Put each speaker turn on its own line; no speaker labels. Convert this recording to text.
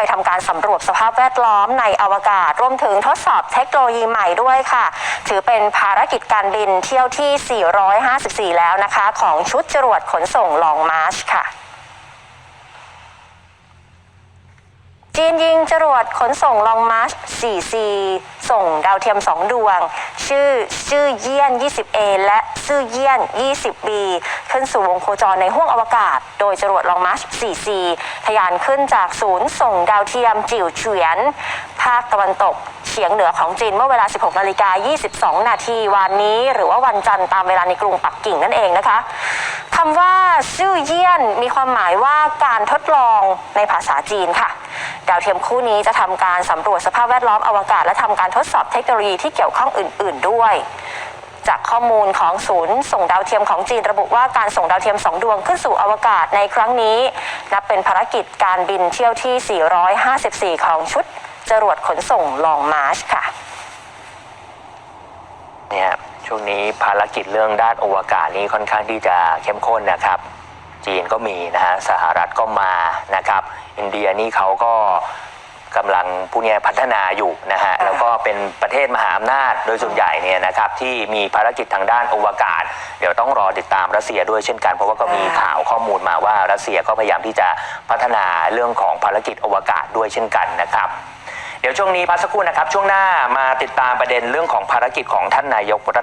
ไปทำการสำรวจสภาพแวดล้อมในอวกาศ รวมถึงทดสอบเทคโนโลยีใหม่ด้วยค่ะ ถือเป็นภารกิจการบินเที่ยวที่ 454 แล้วนะคะ ของชุดจรวดขนส่งลองมาร์ชค่ะจีนยิงจรวดขนส่งลองมาร์ช 4C ส่งดาวเทียม 2 ดวง ชื่อชื่อเยี่ยน 20A และ ซื่อเยี่ยน 20B ขึ้นสู่วงโคจรในห้วงอวกาศ โดยจรวดลองมาร์ช 4C ทะยานขึ้นจากศูนย์ส่งดาวเทียมจิ๋วเฉียน ภาคตะวันตกเฉียงเหนือของจีนเมื่อเวลา 16นาฬิกา22 นาทีวันนี้ หรือว่าวันจันทร์ตามเวลาในกรุงปักกิ่งนั่นเองนะคะคำว่าซื่อเยี่ยนมีความหมายว่าการทดลองในภาษาจีนค่ะ ดาวเทียมคู่นี้จะทำการสำรวจสภาพแวดล้อมอวกาศและทำการทดสอบเทคโนโลยีที่เกี่ยวข้องอื่น ๆ ด้วย จากข้อมูลของศูนย์ส่งดาวเทียมของจีนระบุว่าการส่งดาวเทียม 2 ดวงขึ้นสู่อวกาศในครั้งนี้ นับเป็นภารกิจการบินเที่ยวที่ 454 ของชุด จรวดขนส่งลองมาร์ชค่ะ
เนี่ยช่วงนี้ภารกิจเรื่องด้านอวกาศนี้ค่อนข้างที่จะเข้มข้นนะครับ จีนก็มีนะฮะสหรัฐก็มานะครับ อินเดียนี่เขาก็กำลังพวกนี้พัฒนาอยู่นะฮะแล้วก็ เป็นประเทศมหาอำนาจโดยส่วนใหญ่เนี่ยนะครับที่มีภารกิจทางด้านอวกาศ เดี๋ยวต้องรอติดตามรัสเซียด้วยเช่นกันเพราะว่าก็มีข่าวข้อมูลมาว่ารัสเซียก็พยายามที่จะพัฒนาเรื่องของภารกิจอวกาศด้วยเช่นกันนะครับเดี๋ยวช่วงนี้พักสักครู่นะครับ ช่วงหน้ามาติดตามประเด็นเรื่องของภารกิจของท่านนายกรัฐ